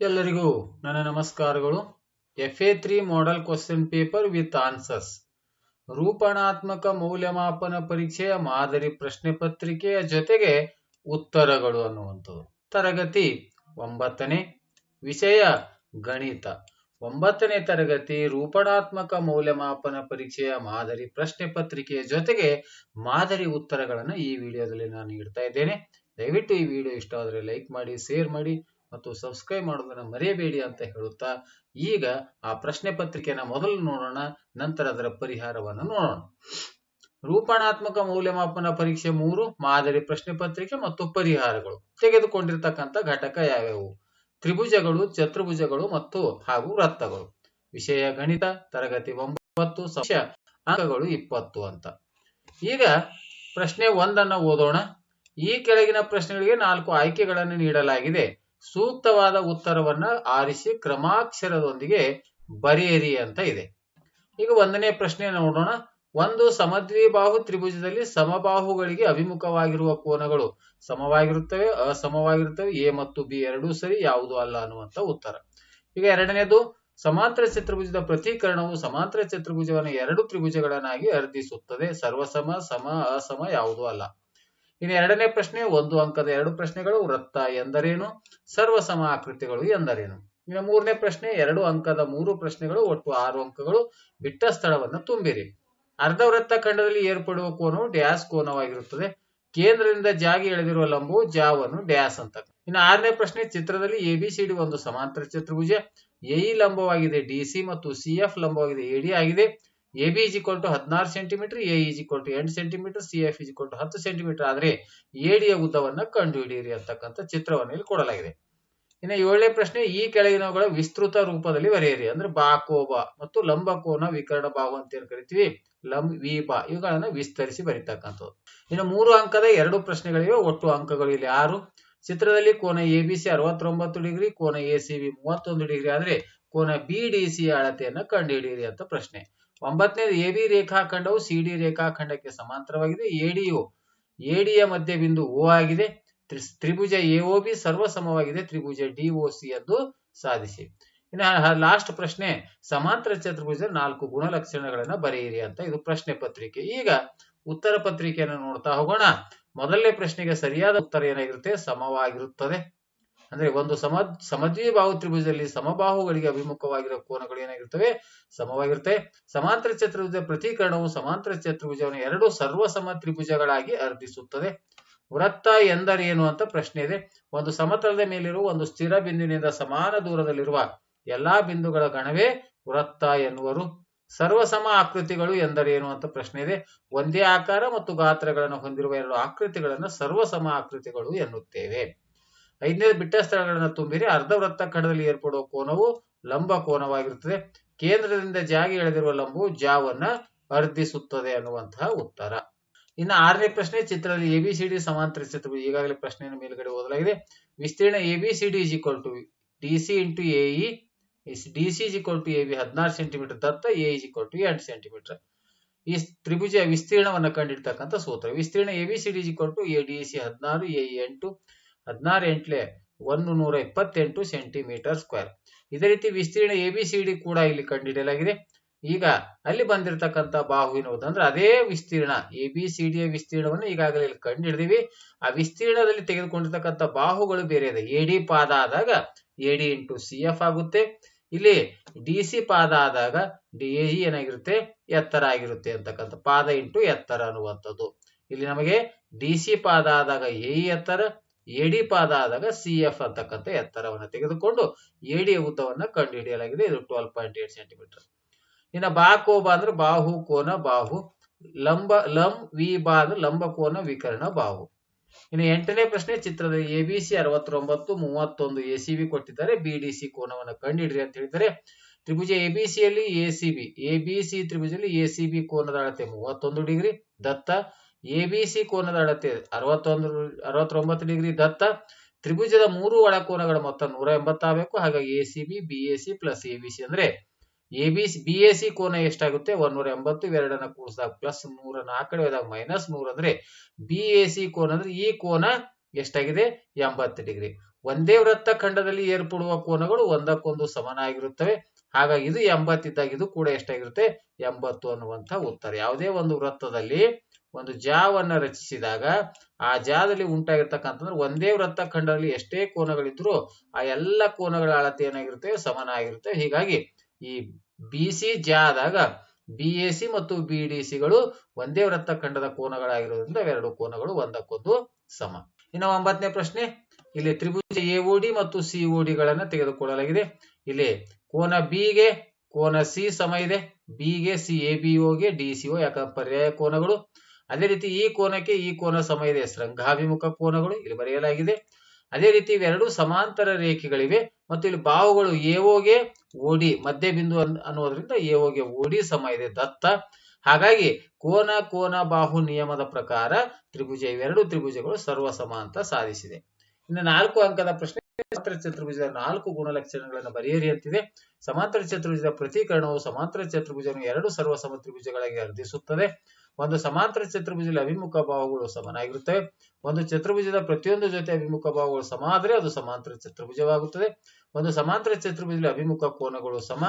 ಎಲ್ಲರಿಗೂ ನನ್ನ ನಮಸ್ಕಾರಗಳು. F A three model question paper with answers ರೂಪಣಾತ್ಮಕ ಮೌಲ್ಯಮಾಪನ ಪರೀಕ್ಷೆಯ ಮಾದರಿ ಪ್ರಶ್ನೆ ಪತ್ರಿಕೆಯ ಜೊತೆಗೆ ಉತ್ತರಗಳು ಅನ್ನುವಂಥದ್ದು. ತರಗತಿ ಒಂಬತ್ತನೇ ವಿಷಯ ಗಣಿತ. ಒಂಬತ್ತನೇ ತರಗತಿ ರೂಪಣಾತ್ಮಕ ಮೌಲ್ಯಮಾಪನ ಪರೀಕ್ಷೆಯ ಮಾದರಿ ಪ್ರಶ್ನೆ ಪತ್ರಿಕೆಯ ಜೊತೆಗೆ ಮಾದರಿ ಉತ್ತರಗಳನ್ನು ಈ ವಿಡಿಯೋದಲ್ಲಿ ನಾನು ನೀಡ್ತಾ ಇದ್ದೇನೆ. ದಯವಿಟ್ಟು ಈ ವಿಡಿಯೋ ಇಷ್ಟ ಆದರೆ ಲೈಕ್ ಮಾಡಿ, ಶೇರ್ ಮಾಡಿ ಮತ್ತು ಸಬ್ಸ್ಕ್ರೈಬ್ ಮಾಡೋದನ್ನ ಮರೆಯಬೇಡಿ ಅಂತ ಹೇಳುತ್ತಾ, ಈಗ ಆ ಪ್ರಶ್ನೆ ಪತ್ರಿಕೆನ ಮೊದಲು ನೋಡೋಣ, ನಂತರ ಅದರ ಪರಿಹಾರವನ್ನು ನೋಡೋಣ. ರೂಪಣಾತ್ಮಕ ಮೌಲ್ಯಮಾಪನ ಪರೀಕ್ಷೆ ಮೂರು, ಮಾದರಿ ಪ್ರಶ್ನೆ ಪತ್ರಿಕೆ ಮತ್ತು ಪರಿಹಾರಗಳು. ತೆಗೆದುಕೊಂಡಿರ್ತಕ್ಕಂಥ ಘಟಕ ಯಾವ್ಯಾವು? ತ್ರಿಭುಜಗಳು, ಚತುರ್ಭುಜಗಳು ಮತ್ತು ಹಾಗೂ ವೃತ್ತಗಳು. ವಿಷಯ ಗಣಿತ, ತರಗತಿ ಒಂಬತ್ತು, ಸಂಖ್ಯೆ ಅಂಕಗಳು ಇಪ್ಪತ್ತು ಅಂತ. ಈಗ ಪ್ರಶ್ನೆ ಒಂದನ್ನ ಓದೋಣ. ಈ ಕೆಳಗಿನ ಪ್ರಶ್ನೆಗಳಿಗೆ ನಾಲ್ಕು ಆಯ್ಕೆಗಳನ್ನು ನೀಡಲಾಗಿದೆ. ಸೂಕ್ತವಾದ ಉತ್ತರವನ್ನ ಆರಿಸಿ ಕ್ರಮಾಕ್ಷರದೊಂದಿಗೆ ಬರೆಯಿರಿ ಅಂತ ಇದೆ. ಈಗ ಒಂದನೇ ಪ್ರಶ್ನೆ ನೋಡೋಣ. ಒಂದು ಸಮದ್ವಿಬಾಹು ತ್ರಿಭುಜದಲ್ಲಿ ಸಮಬಾಹುಗಳಿಗೆ ಅಭಿಮುಖವಾಗಿರುವ ಕೋನಗಳು ಸಮವಾಗಿರುತ್ತವೆ, ಅಸಮವಾಗಿರುತ್ತವೆ, ಎ ಮತ್ತು ಬಿ ಎರಡೂ ಸರಿ, ಯಾವುದು ಅಲ್ಲ ಅನ್ನುವಂತ ಉತ್ತರ. ಈಗ ಎರಡನೇದು, ಸಮಾಂತರ ಚತುರ್ಭುಜದ ಪ್ರತೀಕರಣವು ಸಮಾಂತರ ಚತುರ್ಭುಜವನ್ನು ಎರಡು ತ್ರಿಭುಜಗಳನ್ನಾಗಿ ಅರ್ಧಿಸುತ್ತದೆ. ಸರ್ವಸಮ, ಸಮ, ಅಸಮ, ಯಾವುದೂ ಅಲ್ಲ. ಇನ್ನು ಎರಡನೇ ಪ್ರಶ್ನೆ, ಒಂದು ಅಂಕದ ಎರಡು ಪ್ರಶ್ನೆಗಳು, ವೃತ್ತ ಎಂದರೇನು? ಸರ್ವಸಮ ಆಕೃತಿಗಳು ಎಂದರೇನು? ಇನ್ನು ಮೂರನೇ ಪ್ರಶ್ನೆ, ಎರಡು ಅಂಕದ ಮೂರು ಪ್ರಶ್ನೆಗಳು, ಒಟ್ಟು ಆರು ಅಂಕಗಳು, ಬಿಟ್ಟ ಸ್ಥಳವನ್ನು ತುಂಬಿರಿ. ಅರ್ಧ ವೃತ್ತ ಖಂಡದಲ್ಲಿ ಏರ್ಪಡುವ ಕೋನವು ಡ್ಯಾಸ್ ಕೋನವಾಗಿರುತ್ತದೆ. ಕೇಂದ್ರದಿಂದ ಜಾಗಿ ಎಳೆದಿರುವ ಲಂಬವು ಜಾವನ್ನು ಡ್ಯಾಸ್ ಅಂತ. ಇನ್ನು ಆರನೇ ಪ್ರಶ್ನೆ, ಚಿತ್ರದಲ್ಲಿ ಎಬಿಸಿಡಿ ಒಂದು ಸಮಾಂತರ ಚತುರ್ಭುಜ. ಎಇ ಲಂಬವಾಗಿದೆ ಡಿಸಿ ಮತ್ತು ಸಿಎಫ್ ಲಂಬವಾಗಿದೆ ಎಡಿ ಆಗಿದೆ. A B is equal to ಹದಿನಾರು centimetre A is equal to ಎಂಟು centimetre C F is equal to ಹತ್ತು ಸೆಂಟಿಮೀಟರ್ ಆದ್ರೆ ಎಡಿಯ ಉದ್ದವನ್ನ ಕಂಡುಹಿಡಿಯಿರಿ ಅಂತಕ್ಕಂಥ ಚಿತ್ರವನ್ನು ಇಲ್ಲಿ ಕೊಡಲಾಗಿದೆ. ಇನ್ನು ಏಳನೇ ಪ್ರಶ್ನೆ, ಈ ಕೆಳಗಿನವುಗಳ ವಿಸ್ತೃತ ರೂಪದಲ್ಲಿ ಬರೆಯಿರಿ. ಅಂದ್ರೆ ಬಾಕೋಬ ಮತ್ತು ಲಂಬಕೋನ ವಿಕರಣ ಬಾಹು ಅಂತ ಏನ್ ಕರಿತೀವಿ? ಲಂಬ ವಿಬ ಇವುಗಳನ್ನ ವಿಸ್ತರಿಸಿ ಬರೀತಕ್ಕಂಥದ್ದು. ಇನ್ನು ಮೂರು ಅಂಕದ ಎರಡು ಪ್ರಶ್ನೆಗಳಿವೆ. ಒಟ್ಟು ಅಂಕಗಳು ಇಲ್ಲಿ ಆರು. ಚಿತ್ರದಲ್ಲಿ ಕೋನ ಎ ಬಿ ಸಿ ಅರವತ್ತೊಂಬತ್ತು ಡಿಗ್ರಿ, ಕೋನ ಎ ಸಿ ಬಿ ಮೂವತ್ತೊಂದು ಡಿಗ್ರಿ. ಆದ್ರೆ ಕೋನ ಬಿ ಡಿ ಸಿ ಅಳತೆಯನ್ನು ಕಂಡುಹಿಡಿಯಿರಿ ಅಂತ ಪ್ರಶ್ನೆ. ಒಂಬತ್ತನೇದು ಎ ಬಿ ರೇಖಾಖಂಡವು ಸಿ ಡಿ ರೇಖಾಖಂಡಕ್ಕೆ ಸಮಾಂತರವಾಗಿದೆ. ಎಡಿಯು ಎಡಿಯ ಮಧ್ಯ ಬಿಂದು ಓ ಆಗಿದೆ. ತ್ರಿಭುಜ ಎಒ ಬಿ ಸರ್ವಸಮವಾಗಿದೆ. ತ್ರಿಭುಜ ಡಿಒಸಿ ಎಂದು ಸಾಧಿಸಿ. ಇನ್ನು ಲಾಸ್ಟ್ ಪ್ರಶ್ನೆ, ಸಮಾಂತರ ಚತುರ್ಭುಜ ನಾಲ್ಕು ಗುಣಲಕ್ಷಣಗಳನ್ನು ಬರೆಯಿರಿ ಅಂತ ಇದು ಪ್ರಶ್ನೆ ಪತ್ರಿಕೆ. ಈಗ ಉತ್ತರ ಪತ್ರಿಕೆಯನ್ನು ನೋಡ್ತಾ ಹೋಗೋಣ. ಮೊದಲನೇ ಪ್ರಶ್ನೆಗೆ ಸರಿಯಾದ ಉತ್ತರ ಏನಾಗಿರುತ್ತೆ? ಸಮವಾಗಿರುತ್ತದೆ. ಅಂದ್ರೆ ಒಂದು ಸಮ ಸಮದ್ವಿಬಾಹು ತ್ರಿಭುಜದಲ್ಲಿ ಸಮಬಾಹುಗಳಿಗೆ ಅಭಿಮುಖವಾಗಿರುವ ಕೋನಗಳು ಏನಾಗಿರ್ತವೆ? ಸಮವಾಗಿರುತ್ತೆ. ಸಮಾಂತರ ಚತುರ್ಭುಜ ಪ್ರತೀಕರಣವು ಸಮಾಂತರ ಚತುರ್ಭುಜವನ್ನು ಎರಡು ಸರ್ವಸಮ ತ್ರಿಭುಜಗಳಾಗಿ ಅರ್ಧಿಸುತ್ತದೆ. ವೃತ್ತ ಎಂದರೇನು ಅಂತ ಪ್ರಶ್ನೆ ಇದೆ. ಒಂದು ಸಮತಲದ ಮೇಲಿರುವ ಒಂದು ಸ್ಥಿರ ಬಿಂದುವಿನಿಂದ ಸಮಾನ ದೂರದಲ್ಲಿರುವ ಎಲ್ಲಾ ಬಿಂದುಗಳ ಗಣವೇ ವೃತ್ತ ಎನ್ನುವರು. ಸರ್ವಸಮ ಆಕೃತಿಗಳು ಎಂದರೇನು ಅಂತ ಪ್ರಶ್ನೆ ಇದೆ. ಒಂದೇ ಆಕಾರ ಮತ್ತು ಗಾತ್ರಗಳನ್ನು ಹೊಂದಿರುವ ಎರಡು ಆಕೃತಿಗಳನ್ನು ಸರ್ವಸಮ ಆಕೃತಿಗಳು ಎನ್ನುತ್ತೇವೆ. ಐದನೇ ಬಿಟ್ಟ ಸ್ಥಳಗಳನ್ನು ತುಂಬಿರಿ, ಅರ್ಧ ವೃತ್ತ ಕಡದಲ್ಲಿ ಏರ್ಪಡುವ ಕೋನವು ಲಂಬ ಕೋನವಾಗಿರುತ್ತದೆ. ಕೇಂದ್ರದಿಂದ ಜಾಗಿ ಎಳೆದಿರುವ ಲಂಬು ಜಾವನ್ನ ಅರ್ಧಿಸುತ್ತದೆ ಅನ್ನುವಂತಹ ಉತ್ತರ. ಇನ್ನು ಆರನೇ ಪ್ರಶ್ನೆ, ಚಿತ್ರದಲ್ಲಿ ಎಬಿಸಿಡಿ ಸಮಾಂತರ ಚಿತ್ರಗಳು ಈಗಾಗಲೇ ಪ್ರಶ್ನೆಯನ್ನು ಮೇಲ್ಗಡೆ ಓದಲಾಗಿದೆ. ವಿಸ್ತೀರ್ಣ A B C D is equal to D C into A E D C is equal to A B ಹದಿನಾರು ಸೆಂಟಿಮೀಟರ್ ದತ್ತ ಎ ಇಸ್ ಈಕ್ವಲ್ ಟು ಎಂಟು ಸೆಂಟಿಮೀಟರ್ ಈ ತ್ರಿಭುಜ ವಿಸ್ತೀರ್ಣವನ್ನು ಕಂಡಿಡ್ತಕ್ಕಂಥ ಸೂತ್ರ. ವಿಸ್ತೀರ್ಣ A B C D equal to A D C ಹದಿನಾರು ಎ ಎಂಟು. ಹದಿನಾರು ಎಂಟ್ಲೆ ಒಂದು ನೂರ ಇಪ್ಪತ್ತೆಂಟು ಸೆಂಟಿಮೀಟರ್ ಸ್ಕ್ವೇರ್. ಇದೇ ರೀತಿ ವಿಸ್ತೀರ್ಣ ಎ ಬಿ ಸಿ ಡಿ ಕೂಡ ಇಲ್ಲಿ ಕಂಡುಹಿಡಿಯಲಾಗಿದೆ. ಈಗ ಅಲ್ಲಿ ಬಂದಿರತಕ್ಕಂತ ಬಾಹು ಎನ್ನುವುದಂದ್ರೆ ಅದೇ ವಿಸ್ತೀರ್ಣ, ಎ ಬಿ ಸಿ ಡಿಯ ವಿಸ್ತೀರ್ಣವನ್ನು ಈಗಾಗಲೇ ಇಲ್ಲಿ ಕಂಡು ಹಿಡಿದಿವಿ ಆ ವಿಸ್ತೀರ್ಣದಲ್ಲಿ ತೆಗೆದುಕೊಂಡಿರ್ತಕ್ಕಂಥ ಬಾಹುಗಳು ಬೇರೆ ಇದೆ. ಎ ಡಿ ಪಾದ ಆದಾಗ A D into C F ಆಗುತ್ತೆ. ಇಲ್ಲಿ ಡಿ ಸಿ ಪಾದ ಆದಾಗ ಡಿ ಎ ಏನಾಗಿರುತ್ತೆ? ಎತ್ತರ ಆಗಿರುತ್ತೆ ಅಂತಕ್ಕಂಥ ಪಾದ ಇಂಟು ಎತ್ತರ ಅನ್ನುವಂಥದ್ದು. ಇಲ್ಲಿ ನಮಗೆ ಡಿ ಸಿ ಪಾದ ಆದಾಗ ಎ ಎತ್ತರ ಎಡಿ ಪಾದ ಆದಾಗ ಸಿ ಎಫ್ ಅಂತಕ್ಕಂಥ ಎತ್ತರವನ್ನು ತೆಗೆದುಕೊಂಡು ಎಡಿ ಉದ್ದವನ್ನು ಕಂಡುಹಿಡಿಯಲಾಗಿದೆ. ಇದು ಟ್ವೆಲ್ ಪಾಯಿಂಟ್ ಏಟ್ ಸೆಂಟಿಮೀಟರ್ ಇನ್ನು ಬಾಕೋಬ ಅಂದ್ರೆ ಬಾಹು ಕೋನ ಬಾಹು, ಲಂಬ, ಲಂ, ವಿ ಬಾ ಅಂದ್ರೆ ಲಂಬ ಕೋನ, ವಿಕರ್ಣ, ಬಾಹು. ಇನ್ನು ಎಂಟನೇ ಪ್ರಶ್ನೆ ಚಿತ್ರದ ಎ ಬಿ ಸಿ ಅರವತ್ತೊಂಬತ್ತು, ಮೂವತ್ತೊಂದು ಎ ಸಿ ಬಿ ಕೊಟ್ಟಿದ್ದಾರೆ. ಬಿ ಡಿ ಸಿ ಕೋನವನ್ನು ಕಂಡುಹಿಡ್ರಿ ಅಂತ ಹೇಳಿದರೆ ತ್ರಿಭುಜ ಎ ಬಿ ಸಿಯಲ್ಲಿ A C B, A B C ತ್ರಿಭುಜದಲ್ಲಿ A C B ಕೋನದ ಅಳತೆ ಮೂವತ್ತೊಂದು ಡಿಗ್ರಿ, ದತ್ತ ಎ ಬಿ ಸಿ ಕೋನದ ಅಳತೆ ಅರವತ್ತೊಂದು, ಅರವತ್ತೊಂಬತ್ತು ಡಿಗ್ರಿ ದತ್ತ ತ್ರಿಭುಜದ ಮೂರು ಒಳಕೋನಗಳ ಮೊತ್ತ ನೂರ ಎಂಬತ್ತಾಗಬೇಕು. ಹಾಗಾಗಿ A C B B A C plus A B C ಅಂದ್ರೆ A B C, B A C ಕೋನ ಎಷ್ಟಾಗುತ್ತೆ? ಒಂದೂರ ಎಂಬತ್ತು, ಇವೆರಡನ್ನ ಕೂಡಿಸಿದಾಗ ಪ್ಲಸ್ ನೂರ ನಾಲ್ಕಡೆ ಹೋದಾಗ ಮೈನಸ್ ನೂರ ಅಂದ್ರೆ ಬಿ ಎ ಸಿ ಕೋನ ಅಂದ್ರೆ ಈ ಕೋನ ಎಷ್ಟಾಗಿದೆ? ಎಂಬತ್ತು ಡಿಗ್ರಿ. ಒಂದೇ ವೃತ್ತ ಖಂಡದಲ್ಲಿ ಏರ್ಪಡುವ ಕೋನಗಳು ಒಂದಕ್ಕೊಂದು ಸಮನಾಗಿರುತ್ತವೆ. ಹಾಗಾಗಿ ಇದು ಎಂಬತ್ತಿದ್ದಾಗ ಇದು ಕೂಡ ಎಷ್ಟಾಗಿರುತ್ತೆ? ಎಂಬತ್ತು ಅನ್ನುವಂತ ಉತ್ತರ. ಯಾವುದೇ ಒಂದು ವೃತ್ತದಲ್ಲಿ ಒಂದು ಜಾವನ್ನ ರಚಿಸಿದಾಗ ಆ ಜಾದಲ್ಲಿ ಉಂಟಾಗಿರ್ತಕ್ಕಂಥದ್ರೆ ಒಂದೇ ವೃತ್ತ ಖಂಡದಲ್ಲಿ ಎಷ್ಟೇ ಕೋನಗಳಿದ್ರು ಆ ಎಲ್ಲ ಕೋನಗಳ ಅಳತೆ ಏನಾಗಿರುತ್ತೆ? ಸಮನಾಗಿರುತ್ತೆ. ಹೀಗಾಗಿ ಈ ಬಿ ಸಿ ಜಾ ಬಿ ಎ ಮತ್ತು ಬಿ ಡಿ ಸಿಗಳು ಒಂದೇ ವೃತ್ತ ಖಂಡದ ಕೋನಗಳಾಗಿರೋದ್ರಿಂದ ಎರಡು ಕೋನಗಳು ಒಂದಕ್ಕೊಂದು ಸಮ. ಇನ್ನು ಒಂಬತ್ತನೇ ಪ್ರಶ್ನೆ. ಇಲ್ಲಿ ತ್ರಿಭುಜ ಎಒಡಿ ಮತ್ತು ಸಿ ಡಿಗಳನ್ನು ತೆಗೆದುಕೊಳ್ಳಲಾಗಿದೆ. ಇಲ್ಲಿ ಕೋನ ಬಿ ಗೆ ಕೋನ ಸಿ ಸಮ ಇದೆ. ಬಿ ಗೆ ಸಿ ಎ ಬಿ ಗೆ ಡಿ ಸಿ ಓ ಯಾಕಂದ್ರೆ ಪರ್ಯಾಯ ಕೋನಗಳು. ಅದೇ ರೀತಿ ಈ ಕೋನಕ್ಕೆ ಈ ಕೋನ ಸಮ ಇದೆ. ಶೃಂಗಾಭಿಮುಖ ಕೋನಗಳು ಇಲ್ಲಿ ಬರೆಯಲಾಗಿದೆ. ಅದೇ ರೀತಿ ಇವೆರಡು ಸಮಾಂತರ ರೇಖೆಗಳಿವೆ. ಮತ್ತು ಇಲ್ಲಿ ಬಾಹುಗಳು ಎಒಗೆ ಓಡಿ ಮಧ್ಯ ಬಿಂದು ಅನ್- ಅನ್ನೋದ್ರಿಂದ ಎಒಗೆ ಓಡಿ ಸಮ ಇದೆ. ದತ್ತ. ಹಾಗಾಗಿ ಕೋನ ಕೋನ, ಬಾಹು ನಿಯಮದ ಪ್ರಕಾರ ತ್ರಿಭುಜ, ಇವೆರಡು ತ್ರಿಭುಜಗಳು ಸರ್ವ ಸಮಾಂತ ಸಾಧಿಸಿದೆ. ಇನ್ನು ನಾಲ್ಕು ಅಂಕದ ಪ್ರಶ್ನೆ, ಸಮಾಂತರ ಚತುರ್ಭುಜದ ನಾಲ್ಕು ಗುಣಲಕ್ಷಣಗಳನ್ನು ಬರೆಯಿರಿ ಅಂತಿದೆ. ಸಮಾಂತರ ಚತುರ್ಭುಜದ ಪ್ರತೀಕರಣವು ಸಮಾಂತರ ಚತುರ್ಭುಜವನ್ನು ಎರಡು ಸರ್ವ ಸಮ ತ್ರಿಭುಜಗಳಾಗಿ ಅರ್ಧಿಸುತ್ತದೆ ಒಂದು ಸಮಾಂತರ ಚತುರ್ಭುಜದಲ್ಲಿ ಅಭಿಮುಖ ಭಾವಗಳು ಸಮನಾಗಿರುತ್ತವೆ. ಒಂದು ಚತುರ್ಭುಜದ ಪ್ರತಿಯೊಂದು ಜೊತೆ ಅಭಿಮುಖ ಭಾವಗಳು ಸಮ ಆದರೆ ಅದು ಸಮಾಂತರ ಚತುರ್ಭುಜವಾಗುತ್ತದೆ. ಒಂದು ಸಮಾಂತರ ಚತುರ್ಭುಜದಲ್ಲಿ ಅಭಿಮುಖ ಕೋನಗಳು ಸಮ,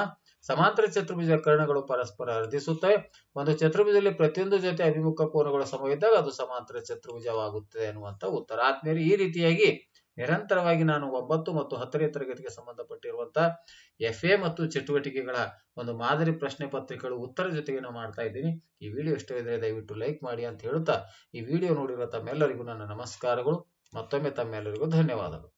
ಸಮಾಂತರ ಚತುರ್ಭುಜದ ಕರ್ಣಗಳು ಪರಸ್ಪರ ಅರ್ಧಿಸುತ್ತವೆ ಒಂದು ಚತುರ್ಭುಜದಲ್ಲಿ ಪ್ರತಿಯೊಂದು ಜೊತೆ ಅಭಿಮುಖ ಕೋನಗಳು ಸಮವಿದ್ದಾಗ ಅದು ಸಮಾಂತರ ಚತುರ್ಭುಜವಾಗುತ್ತದೆ ಅನ್ನುವಂತ ಉತ್ತರ. ಆತ್ಮೀಯರು, ಈ ರೀತಿಯಾಗಿ ನಿರಂತರವಾಗಿ ನಾನು ಒಂಬತ್ತು ಮತ್ತು ಹತ್ತನೇ ತರಗತಿಗೆ ಸಂಬಂಧಪಟ್ಟಿರುವಂತಹ ಎಫ್ ಎ ಮತ್ತು ಚಟುವಟಿಕೆಗಳ ಒಂದು ಮಾದರಿ ಪ್ರಶ್ನೆ ಪತ್ರಿಕೆಗಳು ಉತ್ತರ ಜೊತೆಗೆ ನಾನು ಮಾಡ್ತಾ ಇದ್ದೀನಿ. ಈ ವಿಡಿಯೋ ಇಷ್ಟವಿದ್ರೆ ದಯವಿಟ್ಟು ಲೈಕ್ ಮಾಡಿ ಅಂತ ಹೇಳುತ್ತಾ ಈ ವಿಡಿಯೋ ನೋಡಿರುವ ತಮ್ಮೆಲ್ಲರಿಗೂ ನನ್ನ ನಮಸ್ಕಾರಗಳು. ಮತ್ತೊಮ್ಮೆ ತಮ್ಮೆಲ್ಲರಿಗೂ ಧನ್ಯವಾದಗಳು.